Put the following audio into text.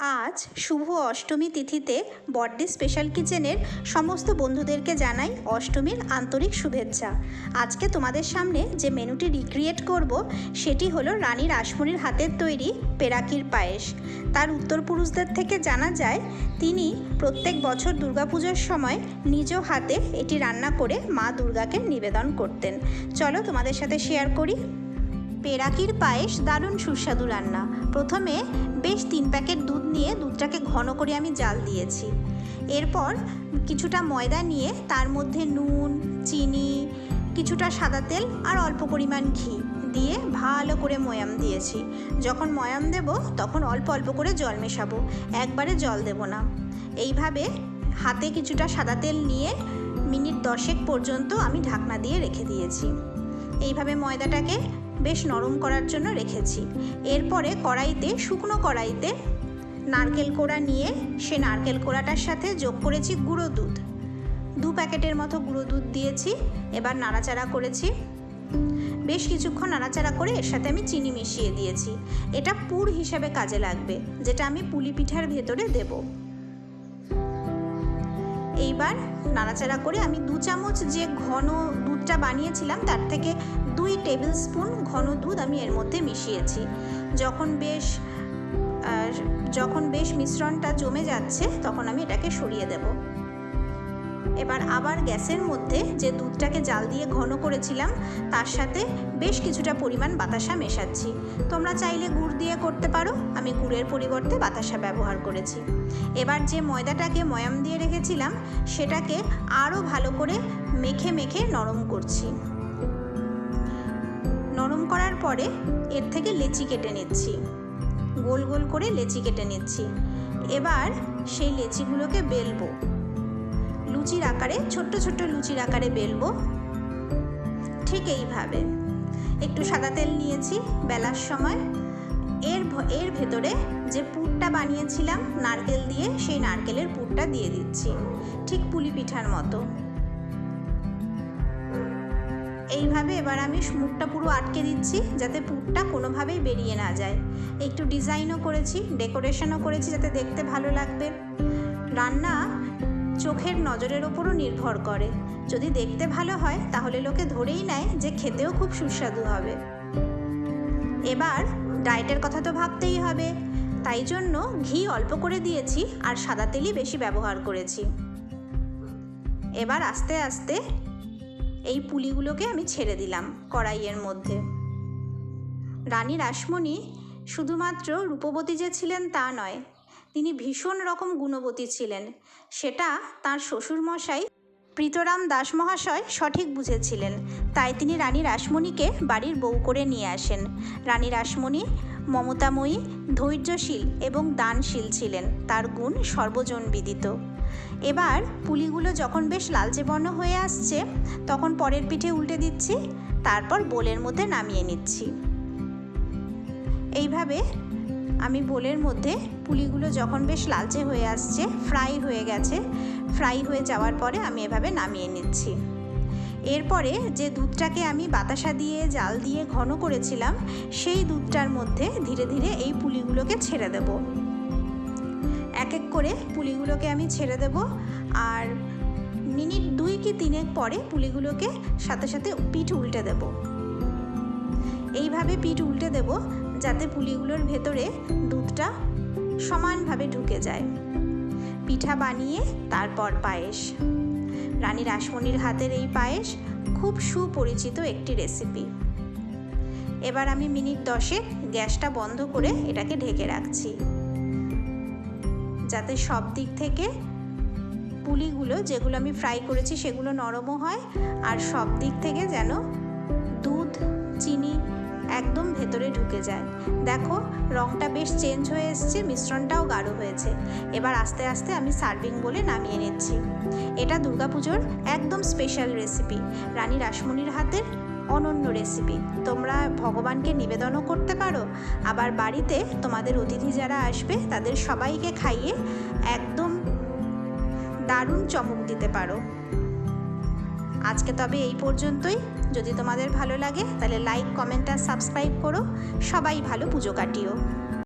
আজ শুভ অষ্টমী তিথিতে বর্ডে স্পেশাল কিচেনের সমস্ত বন্ধুদেরকে জানাই অষ্টমীর আন্তরিক শুভেচ্ছা। আজকে তোমাদের সামনে যে মেনুটি রিক্রিয়েট করব, সেটি হলো রানী রাসমণির হাতের তৈরি পেরাকির পায়েস। তার উত্তরপুরুষদের থেকে জানা যায়, তিনি প্রত্যেক বছর দুর্গাপুজোর সময় নিজ হাতে এটি রান্না করে মা দুর্গাকে নিবেদন করতেন। চলো তোমাদের সাথে শেয়ার করি পেরাকির পায়েস দারুণ সুস্বাদু রান্না। প্রথমে বেশ তিন প্যাকেট দুধ নিয়ে দুধটাকে ঘন করে আমি জাল দিয়েছি। এরপর কিছুটা ময়দা নিয়ে তার মধ্যে নুন, চিনি, কিছুটা সাদা তেল আর অল্প পরিমাণ ঘি দিয়ে ভালো করে ময়াম দিয়েছি। যখন ময়াম দেব, তখন অল্প অল্প করে জল মেশাবো। একবারে জল দেব না। এইভাবে হাতে কিছুটা সাদা তেল নিয়ে মিনিট দশেক পর্যন্ত আমি ঢাকনা দিয়ে রেখে দিয়েছি। এইভাবে ময়দাটাকে বেশ নরম করার জন্য রেখেছি। এরপরে কড়াইতে শুকনো কড়াইতে নারকেল কোড়া নিয়ে সে নারকেল কোড়াটার সাথে যোগ করেছি গুঁড়ো দুধ। দু প্যাকেটের মতো গুঁড়ো দুধ দিয়েছি, এবার নাড়াচাড়া করেছি। বেশ কিছুক্ষণ নাড়াচাড়া করে এর সাথে আমি চিনি মিশিয়ে দিয়েছি। এটা পুর হিসাবে কাজে লাগবে, যেটা আমি পুলি পিঠার ভেতরে দেব। এইবার নাড়াচাড়া করে আমি দু চামচ যে ঘন দুধটা বানিয়েছিলাম, তার থেকে দুই টেবিল স্পুন ঘন দুধ আমি এর মধ্যে মিশিয়েছি। যখন বেশ যখন বেশ মিশ্রণটা জমে যাচ্ছে, তখন আমি এটাকে সরিয়ে দেব। এবার আবার গ্যাসের মধ্যে যে দুধটাকে জাল দিয়ে ঘন করেছিলাম, তার সাথে বেশ কিছুটা পরিমাণ বাতাসা মেশাচ্ছি। তোমরা চাইলে গুড় দিয়ে করতে পারো, আমি গুড়ের পরিবর্তে বাতাসা ব্যবহার করেছি। এবার যে ময়দাটাকে ময়াম দিয়ে রেখেছিলাম, সেটাকে আরও ভালো করে মেখে মেখে নরম করছি। নরম করার পরে এর থেকে লেচি কেটে নিচ্ছি। গোল গোল করে লেচি কেটে নিচ্ছি। এবার সেই লেচিগুলোকে বেলবো। লুচির আকারে, ছোট্ট ছোট্ট লুচির আকারে বেলবো। ঠিক এইভাবে। একটু সাদা তেল নিয়েছি বেলার সময়। এর এর ভেতরে যে পুরটা বানিয়েছিলাম নারকেল দিয়ে, সেই নারকেলের পুরটা দিয়ে দিচ্ছি। ঠিক পুলি পিঠার মতো। এইভাবে এবার আমি মুখটা পুরো আটকে দিচ্ছি যাতে পুরটা কোনোভাবেই বেরিয়ে না যায়। একটু ডিজাইনও করেছি, ডেকোরেশনও করেছি যাতে দেখতে ভালো লাগবে। রান্না চোখের নজরের ওপরও নির্ভর করে। যদি দেখতে ভালো হয়, তাহলে লোকে ধরেই নেয় যে খেতেও খুব সুস্বাদু হবে। এবার ডায়েটের কথা তো ভাবতেই হবে। তাই জন্য ঘি অল্প করে দিয়েছি আর সাদা তেলই বেশি ব্যবহার করেছি। এবার আস্তে আস্তে এই পুলিগুলোকে আমি ছেড়ে দিলাম কড়াইয়ের মধ্যে। রানী রাসমণি শুধুমাত্র রূপবতী যে ছিলেন তা নয় তিনি ভীষণ রকম গুণবতী ছিলেন। সেটা তার শ্বশুরমশাই প্রীতরাম দাস মহাশয় সঠিক বুঝেছিলেন। তাই তিনি রানী রাসমণিকে বাড়ির বউ করে নিয়ে আসেন। রানী রাসমণি মমতাময়ী, ধৈর্যশীল এবং দানশীল ছিলেন। তার গুণ সর্বজন বিদিত এবার পুলিগুলো যখন বেশ লালচে বর্ণ হয়ে আসছে, তখন পরের পিঠে উল্টে দিচ্ছি, তারপর বোলের মধ্যে নামিয়ে নিচ্ছি। এইভাবে আমি বোলের মধ্যে পুলিগুলো যখন বেশ লালচে হয়ে আসছে, ফ্রাই হয়ে গেছে, ফ্রাই হয়ে যাওয়ার পরে আমি এভাবে নামিয়ে নিচ্ছি। এরপরে যে দুধটাকে আমি বাতাসা দিয়ে, জাল দিয়ে ঘন করেছিলাম, সেই দুধটার মধ্যে ধীরে ধীরে এই পুলিগুলোকে ছেড়ে দেব। এক এক করে পুলিগুলোকে আমি ছেড়ে দেব আর মিনিট দুই কি তিনেক পরে পুলিগুলোকে সাথে সাথে পিঠ উল্টে দেব। এইভাবে পিঠ উল্টে দেব যাতে পুলিগুলোর ভেতরে দুধটা সমানভাবে ঢুকে যায়। পিঠা বানিয়ে তারপর পায়েস। রানী রাসমণির হাতের এই পায়েস খুব সুপরিচিত একটি রেসিপি। এবার আমি মিনিট দশে গ্যাসটা বন্ধ করে এটাকে ঢেকে রাখছি। যাতে সব দিক থেকে পুলিগুলো যেগুলো আমি ফ্রাই করেছি সেগুলো নরমও হয় আর সব দিক থেকে যেন দুধ, চিনি একদম ভেতরে ঢুকে যায়। দেখো রঙটা বেশ চেঞ্জ হয়ে এসছে, মিশ্রণটাও গাঢ় হয়েছে। এবার আস্তে আস্তে আমি সার্ভিং বলে নামিয়ে নিচ্ছি। এটা দুর্গাপুজোর একদম স্পেশাল রেসিপি রানী রাসমণির হাতের অনন্য রেসিপি তোমরা ভগবানকে নিবেদনও করতে পারো, আবার বাড়িতে তোমাদের অতিথি যারা আসবে, তাদের সবাইকে খাইয়ে একদম দারুণ চমক দিতে পারো। আজকে তবে এই পর্যন্তই। যদি তোমাদের ভালো লাগে, তাহলে লাইক কমেন্ট আর সাবস্ক্রাইব করো। সবাই ভালো পুজো কাটিও।